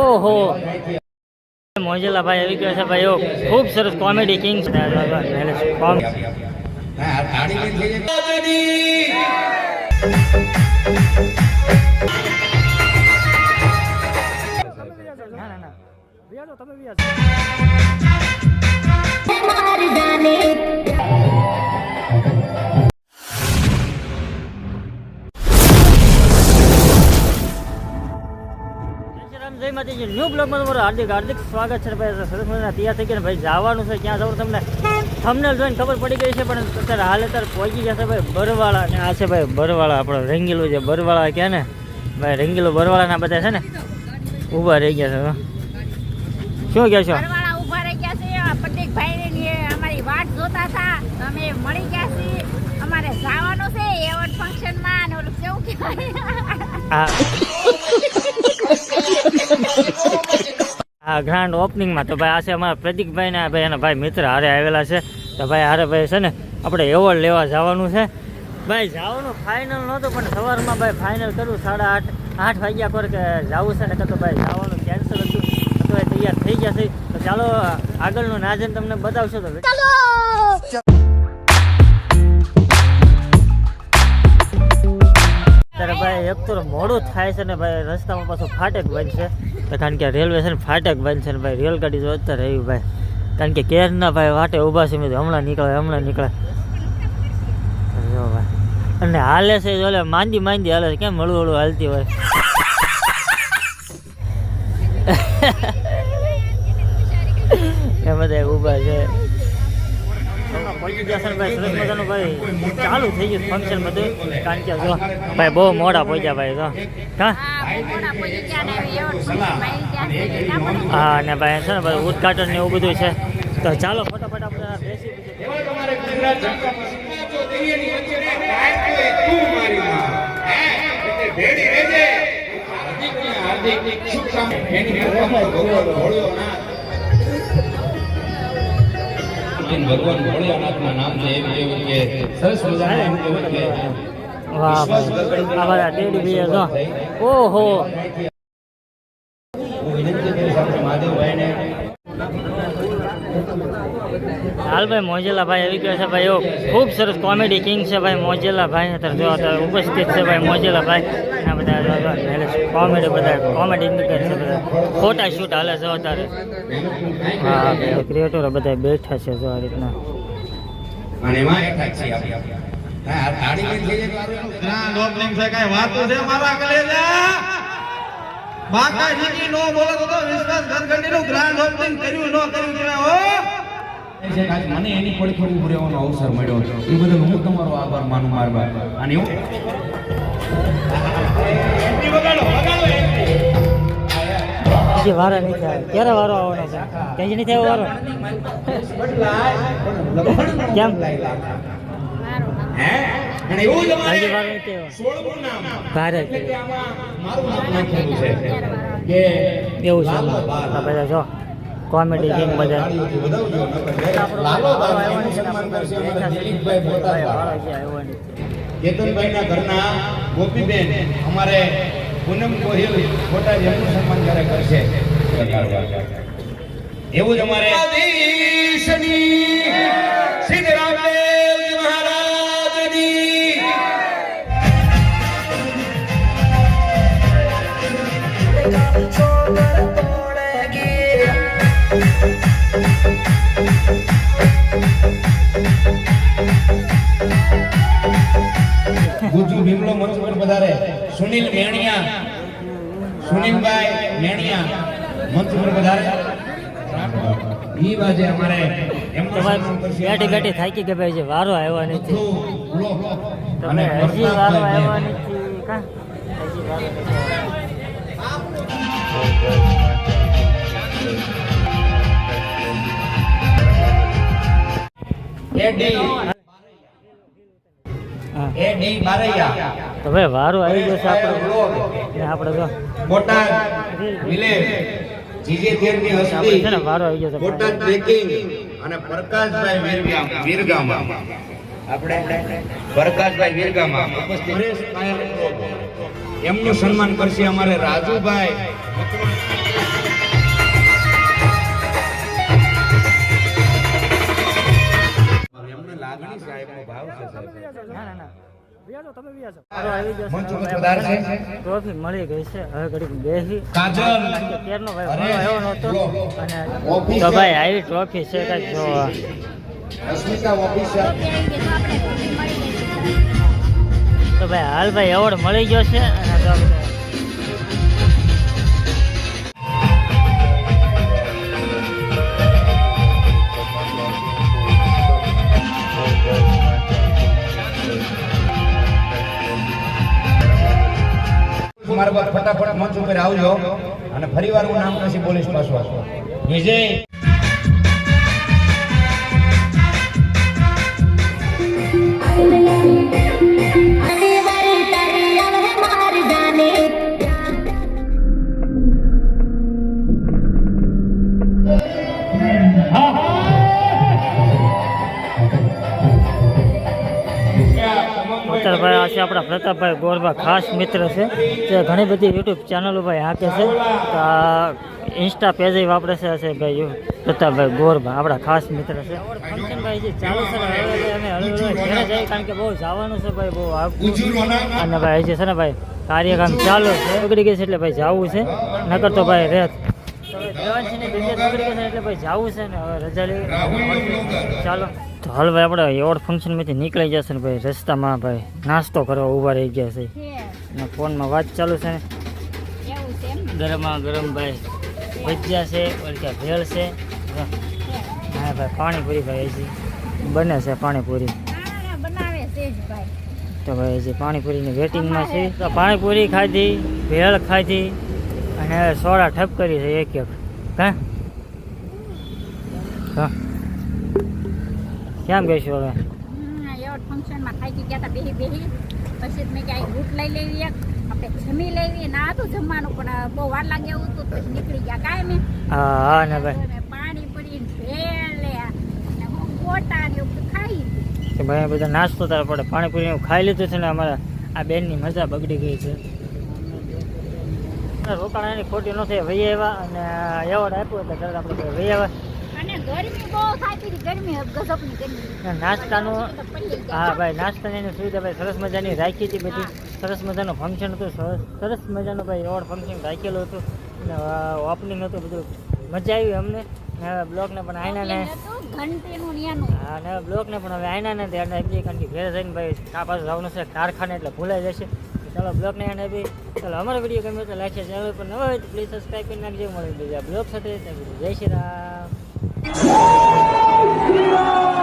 ઓહો. મોજેલા ભાઈ આવી ગયો છે ભાઈ ખૂબ સરસ કોમેડી કિંગ છે. તમે જય માતાજી ન્યૂ બ્લોગમાં તમારું હાર્દિક હાર્દિક સ્વાગત છે ભાઈ. સરસ મજાના તૈયાર થઈ ગયા ભાઈ જવાનું છે ક્યાં જવું તમને? તમને જોઈને ખબર પડી ગઈ છે પણ અત્યારે હાલ અત્યારે પહોંચી ગયા છે ભાઈ બરવાળા. ને આ છે ભાઈ બરવાળા આપણો રંગીલું જે બરવાળા કહે ને? ભાઈ રંગીલું બરવાળાના બધા છે ને? ઊભા રહી ગયા છે શું કહે છો? અમારી જવાનું છે એવોર્ડ ફંક્શનમાં ઓલું કેવું કહેવાય? આ ગ્રાન્ડ ઓપનિંગમાં તો ભાઈ આ છે અમારા પ્રતિકભાઈ ને ભાઈ એના ભાઈ મિત્ર હારે આવેલા છે. તો ભાઈ હારે ભાઈ છે ને આપણે એવોર્ડ લેવા જવાનું છે. ભાઈ જવાનું ફાઇનલ નહોતું, પણ સવારમાં ભાઈ ફાઇનલ કરું સાડા આઠ આઠ વાગ્યા પર કે જવું છે ને તો ભાઈ જવાનું કેન્સલ હતું. તો ભાઈ તૈયાર થઈ ગયા છે. તો ચાલો, આગળનું નાજન તમને બતાવશો તો ભાઈ એક તો મોડું થાય છે ને ભાઈ રસ્તામાં પાછું ફાટક બનશે. કારણ કે રેલવે છે ને ફાટક બનશે ને ભાઈ રેલગાડી તો અત્યારે રહ્યું ભાઈ કારણ કે કેરના ભાઈ વાટે ઊભા છે મેં હમણાં નીકળે હમણાં નીકળે ભાઈ અને હાલે છે જો માંદી માંદી હાલે છે કેમ હળવું હળવું હાલતી હોય? એ બધા ઊભા છે. ચાલુ થઈ ગયું ફંક્શન બધું. કારણ કે ભાઈ, બહુ મોડા પહોંચ્યા ભાઈ તો હા? ને ભાઈ, છે ને ભાઈ, ઉદઘાટન ને એવું બધું છે. તો ચાલો, ફટાફટ આપણે બેસી પછી ભગવાન ભોળિયાનાથના છે એવી એવું કે સરસ મજાનું એવું કહેવાય કે વાહ આ બધા ટેડી બિયર જો. ઓહો. હું વિનંતી કરીશ આપણે મહાદેવભાઈને હાલ ભાઈ મોજેલા ભાઈ આવી ગયો છે ભાઈ. એવો ખૂબ સરસ કોમેડી કિંગ છે ભાઈ મોજેલા ભાઈ અત્યારે જો અત્યારે ઉપસ્થિત છે ભાઈ મોજેલા ભાઈ આ બધા કોમેડી બધા કોમેડી કરે છે બધા. ફોટા શૂટ હાલે છે અત્યારે. હા ક્રિએટરો બધા બેઠા છે જો આ રીતના. અને એમાં એકઠા જ છીએ આપણે. જઈએ ના ઓપનિંગ છે કઈ વાતો છે મારા કલેજા? બાકાજી નો બોલો તો તો વિશ્વાસ ગણગણી ગ્રાન્ડ ઓપનિંગ કર્યું ન કર્યું કહેવાય હો? છે કે આજે મને એની પડી થોડી ઉભું અવસર મળ્યો. એ બદલ હું તમારો આભાર માનું મારવા. અને એવું? વારો નથી આવ્યો. ક્યારે વારો આવવાનો છે? ક્યાંય નહીં થાય વારો? કેમ? હે? અને એવું આવ્યો સોળમું નામ. ભારત એટલે કે આમાં મારું નામ નાખેલું છે. કે એવું છે. બધા જો કોમેડી કિંગ બધા લાલો સન્માન કરશે. અમારા દિલીપભાઈ બોટાદવાળા. કેતનભાઈના ઘરના ગોપીબેન અમારે પૂનમ ગોહિલ મોટા એમનું સન્માન ક્યારે કરશે. એવું જ અમારે સિદ્ધ પધારે સુનિલ મેણિયા. સુનિલભાઈ મેણિયા. મંચ પર પધારે ઈ બાજે અમારે થાકી કે ભાઈ જે વારો આવ્યો નથી. તમે હજી વારો આવ્યો નથી. કા? હજી વારો બારૈયા. ભાઈ વારો આવી ગયો છે આપણે આપણે તો બોટાદ વિલેજ જીજે તેરની હસ્તી છે ને વારો આવી ગયો છે બોટાદ ટ્રેકિંગ અને પ્રકાશભાઈ વીરગામ વીરગામ આપણે પ્રકાશભાઈ વીરગામ ઉપસ્થિત એમનું સન્માન કરશે અમારે રાજુભાઈ મળી ગઈ છે. હવે ઘડીક બેસી કાજલ. કારણ ભાઈ નહોતો. અને. તો ભાઈ આવી ટ્રોફી છે કાંઈક જોવા. તો ભાઈ હાલ ભાઈ એવોર્ડ મળી ગયો છે. અને બાપ ફટાફટ મંચ ઉપર આવજો. અને ફરીવાર હું નામ પછી બોલીશ પાછું વિજય. અત્યારે ભાઈ આ છે આપણા પ્રતાપભાઈ ગોરબા ખાસ મિત્ર છે. જે ઘણી બધી યુટ્યુબ ચેનલો ભાઈ હાકે છે. આ ઇન્સ્ટા પેજ વાપરે છે ભાઈ પ્રતાપભાઈ ગોરબા આપણા ખાસ મિત્ર છે. ફંક્શન ભાઈ જે ચાલુ છે હવે અમે હળવે હળવે ઘરે જઈએ કારણ કે બહુ જવાનું છે ભાઈ બહુ આગું અને ભાઈ જે છે ને ભાઈ કાર્યક્રમ ચાલુ છે. બગડી ગઈ છે એટલે ભાઈ જવું છે. નકર તો ભાઈ રેત. તો દેવાંશીની તબિયત બગડી ગઈ છે એટલે ભાઈ જવું છે ને હવે રજા લેવી. ચાલો. તો હાલ ભાઈ આપણે એવોર્ડ ફંક્શનમાંથી નીકળી જશે ને ભાઈ રસ્તામાં ભાઈ નાસ્તો કરવા ઊભા રહી ગયા છે. અને ફોનમાં વાત ચાલુ છે ને? ગરમા ગરમ ભાઈ ભજીયા છે ઓલી ભેળ છે. હા ભાઈ પાણીપુરી ભાઈ હજી. બને છે પાણીપુરી. તો ભાઈ હજી પાણીપુરીની વેટિંગમાં છે તો પાણીપુરી ખાધી ભેળ ખાધી અને સોડા ઠપ કરી છે એક એક. હા? હા. કેમ ગઈશું હવે? ફંક્શનમાં થાકી ગયા હતા બેહી બેહી. પછી મેં ક્યાંય બૂટ લઈ લેવી એક આપણે જમી લેવી ના હતું જમવાનું પણ બહુ વાર લાગે એવું હતું તો નીકળી ગયા કાંઈ મેં. હા ને ભાઈ. પાણી પડી ભેળ અને હું ગોટા ને એવું ખાઈ કે ભાઈ બધા નાસ્તો તારે પડે. પાણીપુરી એવું ખાઈ લીધું છે ને અમારા આ બેનની મજા બગડી ગઈ છે. રોકાણ એની ખોટી નથી વહી આવ્યા અને એવોર્ડ આપ્યો એટલે તરત આપણે ભાઈ વહી આવ્યા. ગરમી બહુ થતી હતી ગરમી ગજબની ગરમી. નાસ્તાનું. હા ભાઈ નાસ્તાની એની સુવિધા ભાઈ સરસ મજાની રાખી હતી બધી. સરસ મજાનું ફંક્શન હતું સરસ મજાનું ભાઈ એવોર્ડ ફંક્શન રાખેલું હતું. અને ઓપનિંગ હતું બધું. મજા આવી અમને. બ્લોકને પણ આયના ને હતું ઘંટીનું ને એનું હા ને બ્લોગને પણ હવે આયના ને ત્યાં એમજી કંઈ ઘેર જઈને ભાઈ આ પાછું જવાનું છે કારખાને એટલે ભૂલાઈ જશે. ચાલો બ્લોગને એને બી. ચાલો અમારો વીડિયો ગમે તો લાઈક છે ચેનલ પર નવા હોય તો પ્લીઝ સબસ્ક્રાઈબ કરી નાખજો. મળી બીજા બ્લોગ સાથે. જય શ્રી રામ. Oh,